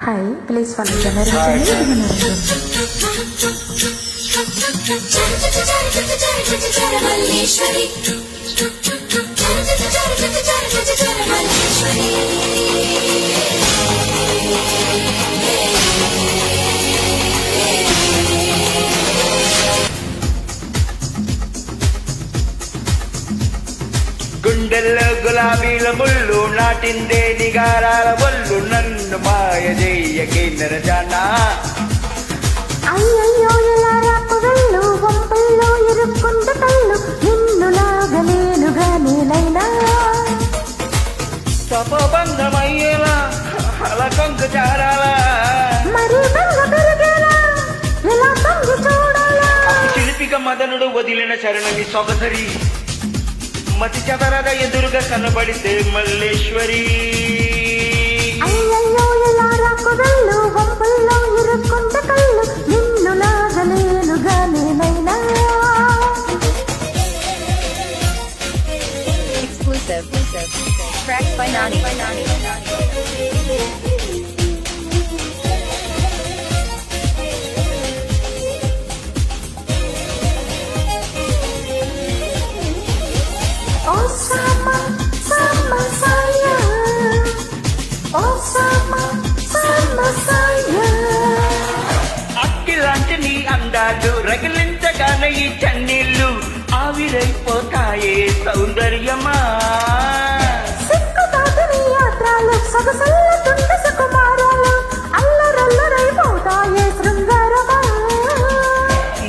Hi please follow మన మల్లేశ్వరి గుండెల్లో గులాబీల ముళ్ళు నాటిందే నిగారాల ఒళ్ళు నన్ను మాయ చెయ్యకే నిరజానా అయ్యయ్యో ఎలా రాకు వెళ్ళు వంపల్లో ఇరుక్కుంట కళ్ళు నిన్ను లాగలేనుగా నేనైనా తపోబంధమయ్యేలా అలా కొంగు జారాలా. మరి చిలిపిక మదనుడు వదిలిన చరణమి సొగసరి. మతి చదరద ఎదురుగా కనబడితే Malleswari. Tracked by Nani. By Nani. శృంగారమా?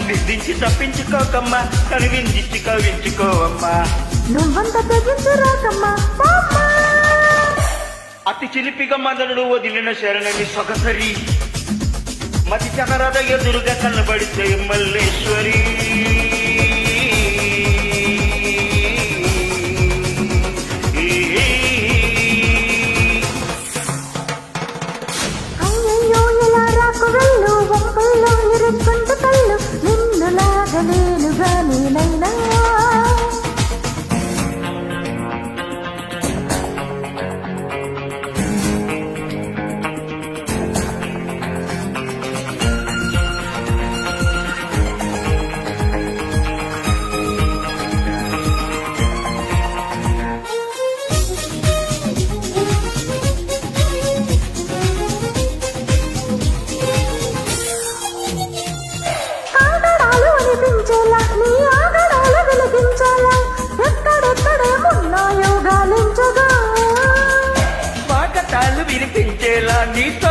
నిద్రించి తప్పించుకోకమ్మా కనివించి కవించుకోవమ్మా. నువ్వంత తెగించి రాకమ్మా బామ్మా. అతి చిలిపిగా మదనుడు వదిలిన శరణని సొగసరి. మతి చదరద ఎదురుగా కనబడితే మల్లేశ్వరి. అయ్యయ్యో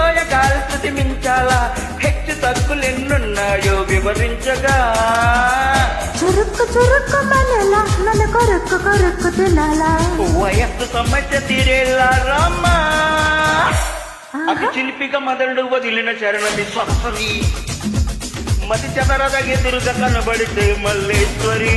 శృతి మించాలా? హెచ్చు తగ్గులెన్నున్నాయో వివరించగా. చురుక్కు చురుక్కు మనలా నన్ను కొరుక్కు కొరుక్కు తినాలా? వయస్సు సమస్య తీరేలా రామ్మా. అతి చిలిపిగా మదనుడు వదిలిన చరణది స్వసరి మతి చదరద ఎదురుగా కనబడితే Malleswari.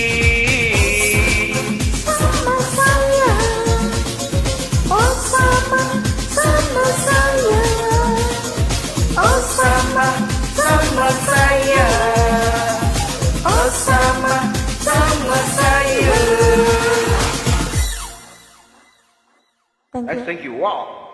Thank you. I think you are.